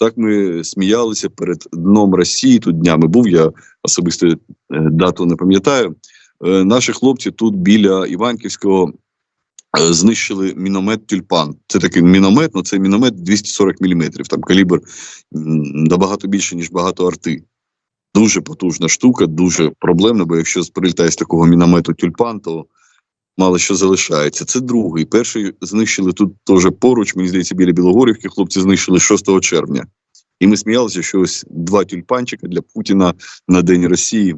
Так ми сміялися перед дном Росії. Тут днями був я особисто е, дату не пам'ятаю. Е, Наші хлопці тут біля Іванківського е, знищили міномет Тюльпан. Це такий міномет, але це міномет 240 мм. Там калібр набагато більше, ніж багато арти. Дуже потужна штука, дуже проблемна, бо якщо прилітає з такого міномету тюльпан, то мало що залишається. Це другий. Перший знищили тут теж поруч, мені здається, біля Білогорівки. Хлопці знищили 6 червня. І ми сміялися, що ось два тюльпанчика для Путіна на День Росії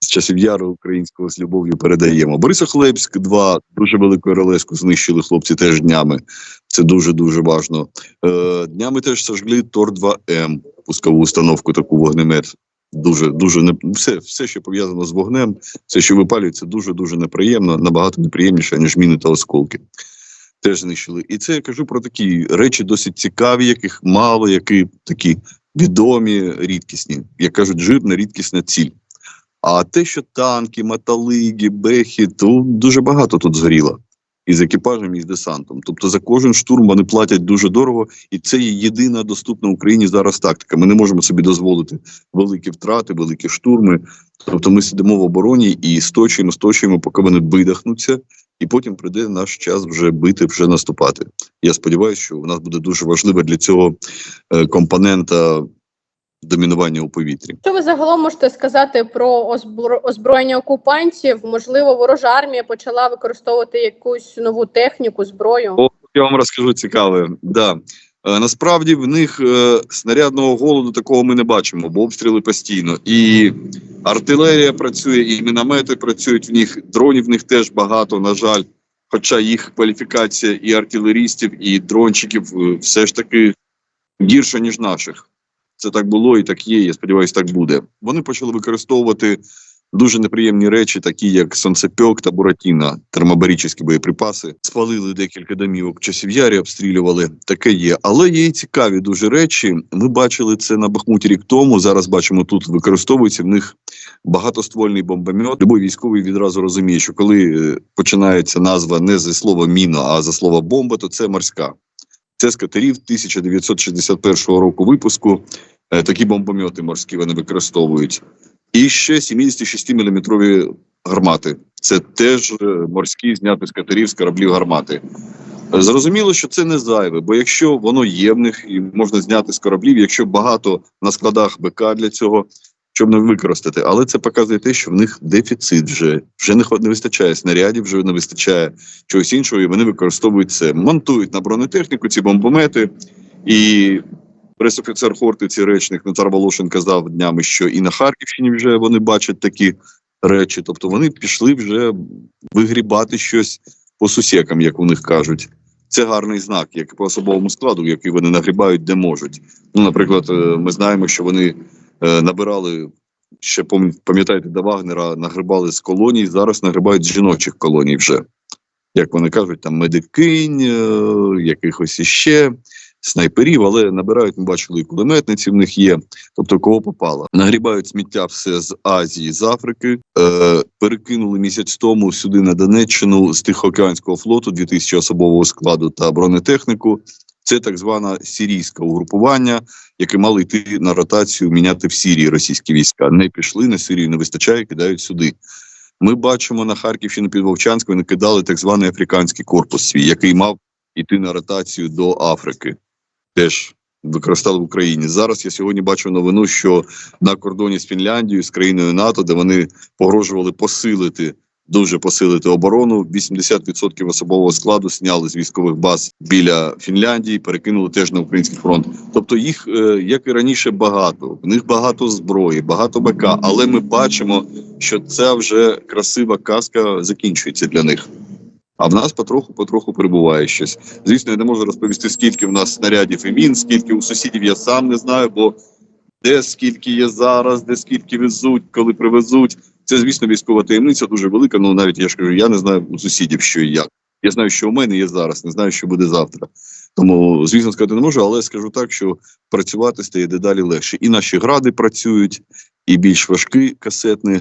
з часів яру українського з любов'ю передаємо. Борисохлебськ, два дуже велику релеску знищили хлопці теж днями. Це дуже дуже важно. Е, днями теж сожгли Тор 2 М, пускову установку, таку вогнемет. Дуже дуже не все, все, що пов'язано з вогнем, все, що випалюється, дуже дуже неприємно, набагато неприємніше, ніж міни та осколки. Теж знищили. І це я кажу про такі речі досить цікаві, яких мало, які такі відомі, рідкісні. Як кажуть, жирна, рідкісна ціль. А те, що танки, металиги, бехи, то дуже багато тут згоріло. І з екіпажем, і з десантом. Тобто за кожен штурм вони платять дуже дорого, і це є єдина доступна Україні зараз тактика. Ми не можемо собі дозволити великі втрати, великі штурми. Тобто ми сидимо в обороні і сточуємо, сточуємо, поки вони видихнуться, і потім прийде наш час вже бити, вже наступати. Я сподіваюся, що у нас буде дуже важлива для цього е, компонента домінування у повітрі. Що ви загалом можете сказати про озбро- озброєння окупантів? Можливо, ворожа армія почала використовувати якусь нову техніку, зброю? О, я вам розкажу цікаве. Да. Е, насправді в них е, снарядного голоду такого ми не бачимо, бо обстріли постійно. І артилерія працює, і міномети працюють в них, дронів в них теж багато, на жаль. Хоча їх кваліфікація і артилерістів, і дрончиків е, все ж таки гірша, ніж наших. Це так було і так є. Я сподіваюся, так буде. Вони почали використовувати дуже неприємні речі, такі як сонцепьок та буратіна, термобарічні боєприпаси. Спалили декілька домівок часів ярі, обстрілювали. Таке є. Але є і цікаві дуже речі. Ми бачили це на Бахмуті рік тому. Зараз бачимо тут використовується в них багатоствольний бомбомет. Любой військовий відразу розуміє, що коли е, починається назва не за слово міна, а за слово бомба, то це морська. Це з катерів 1961 року випуску. Е, Такі бомбомети морські вони використовують. І ще 76-мм гармати. Це теж е, морські зняти з катерів, з кораблів гармати. Зрозуміло, що це не зайве, бо якщо воно є в них і можна зняти з кораблів, якщо багато на складах БК для цього, щоб не використати. Але це показує те, що в них дефіцит вже вже не, не вистачає снарядів, вже не вистачає чогось іншого, і вони використовують це. Монтують на бронетехніку ці бомбомети. І пресофіцер Хортиці, речник Назар Волошин казав днями, що і на Харківщині вже вони бачать такі речі. Тобто вони пішли вже вигрібати щось по сусікам, як у них кажуть. Це гарний знак, як по особовому складу, який вони нагрібають, де можуть. Ну, наприклад, е, ми знаємо, що вони набирали ще пам- пам'ятаєте, до Вагнера нагрибали з колоній, зараз нагрибають з жіночих колоній вже. Як вони кажуть, там медикинь, е, якихось іще снайперів, але набирають, ми бачили, і кулеметниці в них є. Тобто, кого попало. Нагрібають сміття все з Азії, з Африки. Е, перекинули місяць тому сюди на Донеччину з Тихоокеанського флоту 2000 особового складу та бронетехніку. Це так зване сирійське угрупування, яке мало йти на ротацію, міняти в Сирії російські війська. Не пішли на Сирію, не вистачає, кидають сюди. Ми бачимо на Харківщину під Вовчанською накидали так званий африканський корпус свій, який мав йти на ротацію до Африки. Теж використали в Україні. Зараз я сьогодні бачу новину, що на кордоні з Фінляндією, з країною НАТО, де вони погрожували посилити. Дуже посилити оборону. 80% особового складу сняли з військових баз біля Фінляндії, перекинули теж на український фронт. Тобто їх, е, як і раніше, багато. В них багато зброї, багато БК. Але ми бачимо, що ця вже красива казка закінчується для них. А в нас потроху потроху прибуває щось. Звісно, я не можу розповісти, скільки в нас снарядів і мін, скільки у сусідів я сам не знаю, бо де скільки є зараз, де скільки везуть, коли привезуть. Це, звісно, військова таємниця дуже велика. Ну навіть я ж кажу, я не знаю у сусідів, що і як. Я знаю, що у мене є зараз, не знаю, що буде завтра. Тому, звісно, сказати не можу, але скажу так, що працювати стає дедалі легше. І наші гради працюють, і більш важкі касетні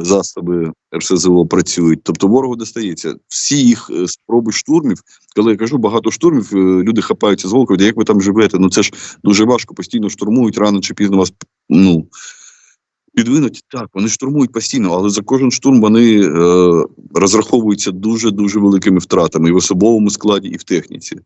засоби РСЗО працюють. Тобто ворогу достається. Всі їх е, спроби штурмів, коли я кажу багато штурмів, е, люди хапаються з голкою, як ви там живете? Ну це ж дуже важко, постійно штурмують, рано чи пізно вас ну, підвинуть. Так, вони штурмують постійно, але за кожен штурм вони е, розраховуються дуже дуже великими втратами і в особовому складі, і в техніці.